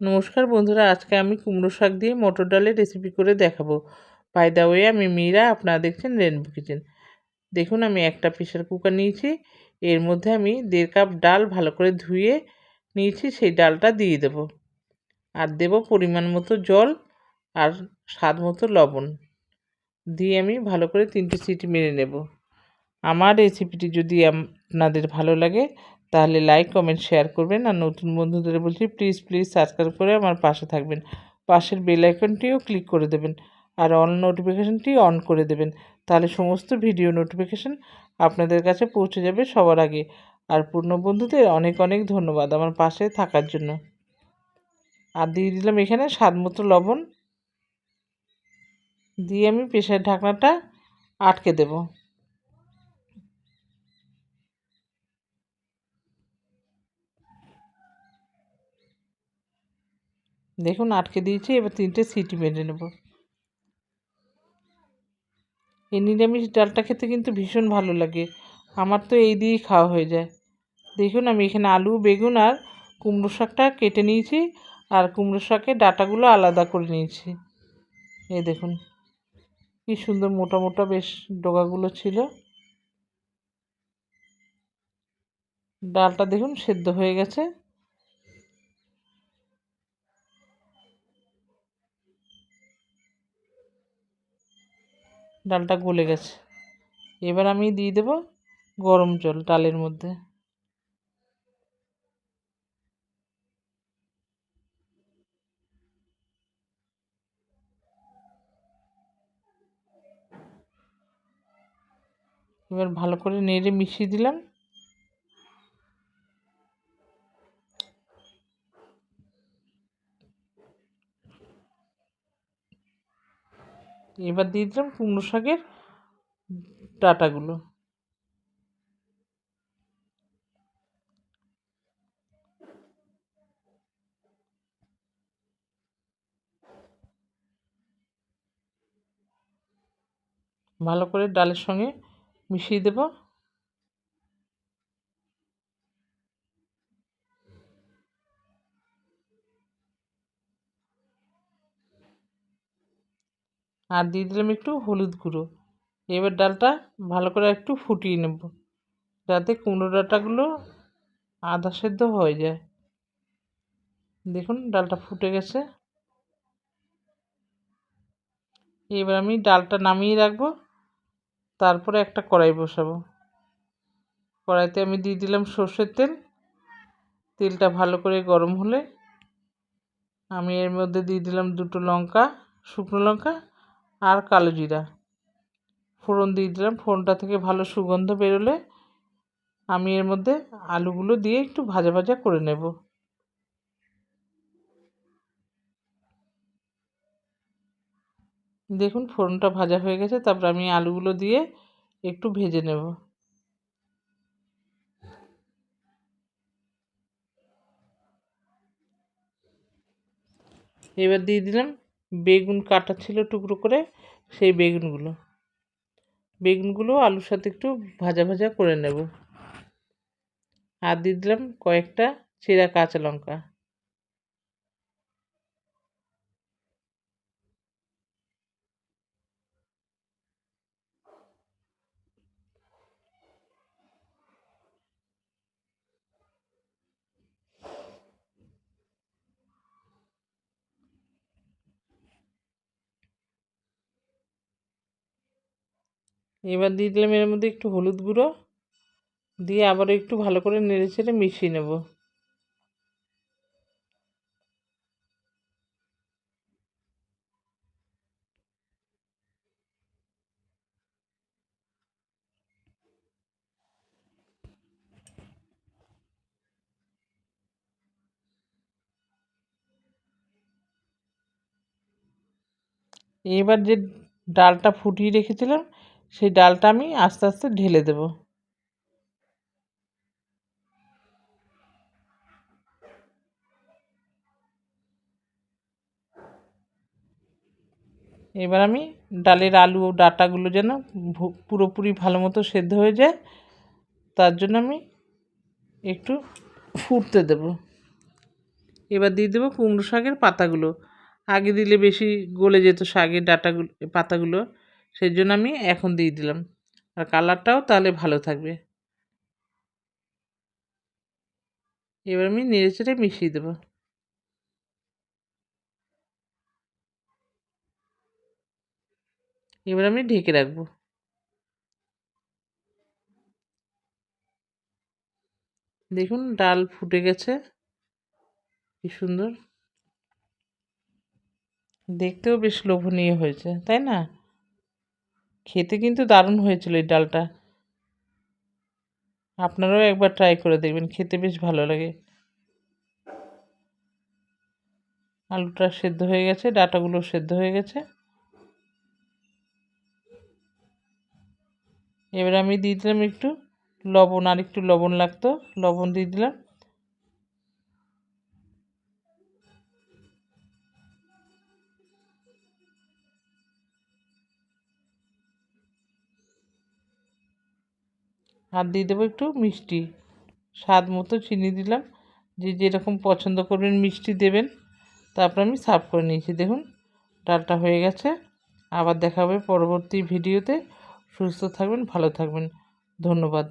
নমস্কার বন্ধুরা, আজকে আমি কুমড়ো শাক দিয়ে মটর ডালের রেসিপি করে দেখাবো। বাই ওয়ে আমি মীরা, আপনারা দেখছেন রেনবো কিচেন দেখুন, আমি একটা প্রেশার কুকার নিয়েছি, এর মধ্যে আমি দেড় কাপ ডাল ভালো করে ধুয়ে নিয়েছি, সেই ডালটা দিয়ে দেব। আর দেব পরিমাণ মতো জল আর স্বাদ মতো লবণ। দিয়ে আমি ভালো করে তিনটে সিটি মেরে নেব। আমার রেসিপিটি যদি আপনাদের ভালো লাগে তাহলে লাইক কমেন্ট শেয়ার করবেন। আর নতুন বন্ধুদের বলছি প্লিজ প্লিজ সাবস্ক্রাইব করে আমার পাশে থাকবেন। পাশের বেল আইকনটিও ক্লিক করে দেবেন। আর অন নোটিফিকেশানটি অন করে দেবেন। তাহলে সমস্ত ভিডিও নোটিফিকেশান আপনাদের কাছে পৌঁছে যাবে সবার আগে। আর পূর্ণ বন্ধুদের অনেক অনেক ধন্যবাদ আমার পাশে থাকার জন্য। আর দিয়ে দিলাম এখানে স্বাদ মতো লবণ। দিয়ে আমি প্রেশার ঢাকনাটা আটকে দেবো। দেখুন, আটকে দিয়েছি, এবার তিনটে সিটি মেরে নেব। এই নিরামিষ ডালটা খেতে কিন্তু ভীষণ ভালো লাগে। আমার তো এই দিয়েই খাওয়া হয়ে যায়। দেখুন, আমি এখানে আলু, বেগুন আর কুমড়ো শাকটা কেটে নিয়েছি আর কুমড়ো শাকের ডাটাগুলো আলাদা করে নিয়েছি। এই দেখুন, কি সুন্দর মোটা মোটা বেশ ডগাগুলো ছিল। ডালটা দেখুন, সেদ্ধ হয়ে গেছে। ডালটা গলে গেছে। এবার আমি দিয়ে দেব গরম জল ডালের মধ্যে। এবার ভালো করে নেড়ে মিশিয়ে দিলাম। এবার দিয়ে দিলাম কুমড়ো শাকের ডাটাগুলো। ভালো করে ডালের সঙ্গে মিশিয়ে দেব। আর দিয়ে দিলাম একটু হলুদ গুঁড়ো। এবার ডালটা ভালো করে একটু ফুটিয়ে নেব, যাতে কুমড়ো ডাঁটাগুলো আধা সেদ্ধ হয়ে যায়। দেখুন, ডালটা ফুটে গেছে। এবার আমি ডালটা নামিয়ে রাখব, তারপরে একটা কড়াই বসাবো। কড়াইতে আমি দিয়ে দিলাম সর্ষের তেল। তেলটা ভালো করে গরম হলে আমি এর মধ্যে দিয়ে দিলাম দুটো লঙ্কা, শুকনো লঙ্কা আর কালো জিরা। ফোড়ন দিয়ে দিলাম। ফোড়নটা থেকে ভালো সুগন্ধ বেরোলে আমি এর মধ্যে আলুগুলো দিয়ে একটু ভাজা ভাজা করে নেব। দেখুন, ফোড়নটা ভাজা হয়ে গেছে। তারপর আমি আলুগুলো দিয়ে একটু ভেজে নেব। এবার দিয়ে দিলাম বেগুন কাটা ছিল টুকরো করে, সেই বেগুনগুলো। বেগুনগুলো আলুর সাথে একটু ভাজা ভাজা করে নেব। আর দিয়ে দিলাম কয়েকটা চেরা কাঁচা লঙ্কা। এবার দিয়ে দিলাম এর মধ্যে একটু হলুদ গুঁড়ো। দিয়ে আবার একটু ভালো করে নেড়ে চেড়ে মিশিয়ে নেব। এবার যে ডালটা ফুটিয়ে রেখেছিলাম সেই ডালটা আমি আস্তে আস্তে ঢেলে দেব। এবার আমি ডালের আলু ও ডাটাগুলো যেন পুরোপুরি ভালো মতো সেদ্ধ হয়ে যায়, তার জন্য আমি একটু ফুটতে দেব। এবার দিয়ে দেবো কুমড়ো শাকের পাতাগুলো। আগে দিলে বেশি গলে যেত শাকের ডাটাগুলো, পাতাগুলো। সেই জন্য আমি এখন দিয়ে দিলাম। আর কালারটাও তাহলে ভালো থাকবে। এবার আমি নেড়ে চেড়ে মিশিয়ে দেবো। এবার আমি ঢেকে রাখব। দেখুন ডাল ফুটে গেছে। কি সুন্দর। দেখতেও বেশ লোভনীয় হয়েছে, তাই না? খেতে কিন্তু দারুণ হয়েছিল এই ডালটা। আপনারাও একবার ট্রাই করে দেখবেন, খেতে বেশ ভালো লাগে। আলুটা সেদ্ধ হয়ে গেছে, ডাটাগুলো সেদ্ধ হয়ে গেছে। এবার আমি দিয়ে দিলাম একটু লবণ, আর একটু লবণ লাগতো, লবণ দিয়ে দিলাম। আর দিয়ে দেবো একটু মিষ্টি। স্বাদ মতো চিনি দিলাম। যে যেরকম পছন্দ করবেন মিষ্টি দেবেন, তারপর আমি সার্ভ করে নিয়েছি। দেখুন, ডালটা হয়ে গেছে। আবার দেখা হবে পরবর্তী ভিডিওতে। সুস্থ থাকবেন, ভালো থাকবেন। ধন্যবাদ।